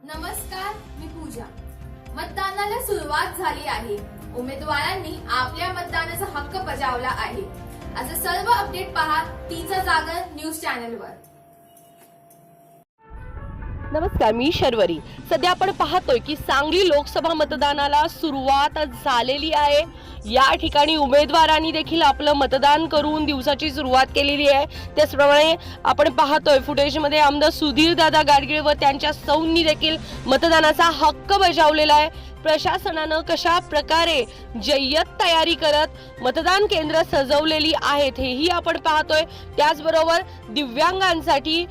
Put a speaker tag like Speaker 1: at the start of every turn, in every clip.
Speaker 1: नमस्कार मी पूजा. मतदानाला सुरुवात झाली आहे. उमेदवारांनी आपल्या मतदानाचा हक्क बजावला आहे. असं सर्व अपडेट पहा तीचा जागर न्यूज चॅनलवर
Speaker 2: नमस्कार मी शर्वरी. सध्या आपण पाहतोय की सांगली लोकसभा मतदानाला सुरुवात झालेली आहे. या ठिकाणी उमेदवारांनी देखील आपलं मतदान करून दिवसाची सुरुवात केलेली आहे. त्याचप्रमाणे आपण पाहतोय फुटेजमध्ये आमदार सुधीर दादा गाडगीळ व त्यांच्या सौंनी देखील मतदानाचा हक्क बजावलेला आहे. प्रशासनानं कशा प्रकारे जय्यत तयारी करत मतदान केंद्र सजवलेली आहेत हेही आपण पाहतोय. त्याचबरोबर दिव्यांगांसाठी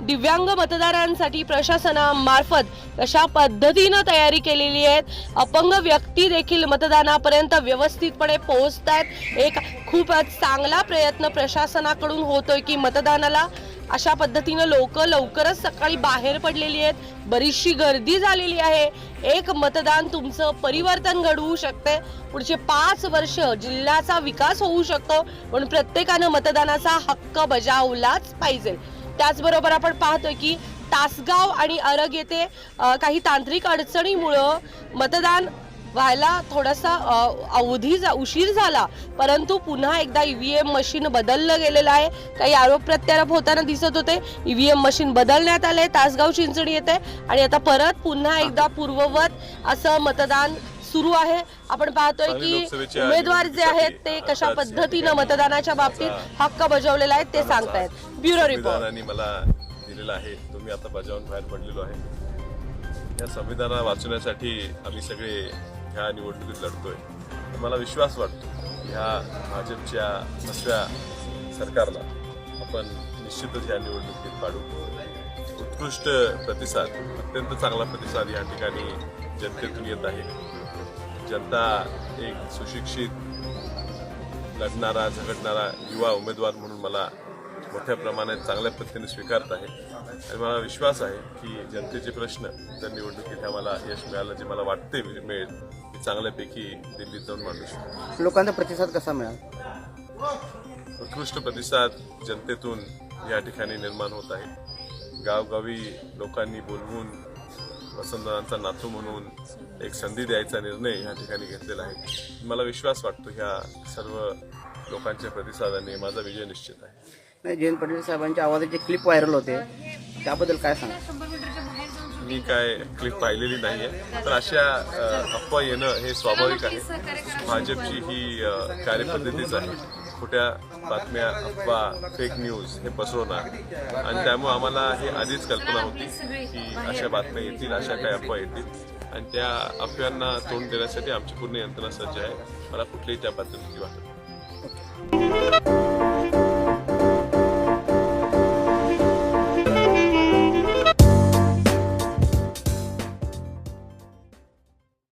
Speaker 2: दिव्यांग मतदारांसाठी प्रशासनामार्फत कशा पद्धतीनं तयारी केलेली आहेत? अपंग व्यक्ती देखील मतदानापर्यंत व्यवस्थितपणे पोहोचत आहेत एक खूप चांगला प्रयत्न प्रशासनाकडून होतोय की मतदानाला. अशा पद्धतीनं लोक लवकरच सकाळी बाहेर पडलेली आहेत. बरीचशी गर्दी झालेली आहे. एक मतदान तुमचं परिवर्तन घडवू शकते पुढचे पाच वर्ष जिल्ह्याचा विकास होऊ शकतो. पण प्रत्येकानं मतदानाचा हक्क बजावलाच पाहिजे. त्याचबरोबर आपण पाहतोय की तासगाव आणि अरग येथे काही तांत्रिक अडचणीमुळं मतदान व्हायला थोडासा अवधी जा- उशीर झाला. परंतु पुन्हा एकदा ई व्ही एम मशीन बदललं गेलेलं आहे. काही आरोप प्रत्यारोप होताना दिसत होते. ई व्ही एम मशीन बदलण्यात आले तासगाव चिंचणी येते आणि आता परत पुन्हा एकदा पूर्ववत असं मतदान सुरू आहे. आपण पाहतोय की उमेदवार जे आहेत ते कशा पद्धतीनं मतदानाच्या बाबतीत हक्क बजावलेला आहे ते सांगतायत. Bureau report.
Speaker 3: मला दिलेला आहे. तो मी आता बजावून बाहेर पडलेलो आहे. या संविधाना वाचवण्यासाठी आम्ही सगळे ह्या निवडणुकीत लढतोय. मला विश्वास वाटतो ह्या भाजपच्या नसव्या सरकारला आपण निश्चितच या निवडणुकीत पाडू. उत्कृष्ट प्रतिसाद अत्यंत चांगला प्रतिसाद या ठिकाणी जनतेतून येत आहे. जनता एक सुशिक्षित लढणारा झगडणारा युवा उमेदवार म्हणून मला मोठ्या प्रमाणात चांगल्या पद्धतीने स्वीकारत आहे. आणि मला विश्वास आहे की जनतेचे प्रश्न त्या निवडणुकीत मला यश मिळालं जे मला वाटते म्हणजे मिळेल मी चांगल्यापैकी दिल्लीत जाऊन मांडू शकतो.
Speaker 4: लोकांचा प्रतिसाद कसा मिळाला?
Speaker 3: उत्कृष्ट प्रतिसाद जनतेतून या ठिकाणी निर्माण होत आहे. गावगावी लोकांनी बोलवून वसंतदादांचा नातू म्हणून एक संधी द्यायचा निर्णय या ठिकाणी घेतलेला आहे. मला विश्वास वाटतो ह्या सर्व लोकांच्या प्रतिसादाने माझा विजय निश्चित आहे.
Speaker 4: नाही जयंत पाटील साहेबांच्या आवाजाचे क्लिप व्हायरल होते. त्याबद्दल काय सांगा
Speaker 3: मी काय क्लिप पाहिलेली नाहीये तर अशा अफवा येणं हे स्वाभाविक आहे. भाजपची ही कार्यपद्धतीच आहे. खोट्या बातम्या अफवा फेक न्यूज हे पसरवणार. आणि त्यामुळे आम्हाला हे आधीच कल्पना होती की अशा बातम्या येतील अशा काही अफवा येतील. आणि त्या अफव्यांना तोंड देण्यासाठी आमची पूर्ण यंत्रणा सज्ज आहे. मला कुठलीही त्या पद्धतीची वाटत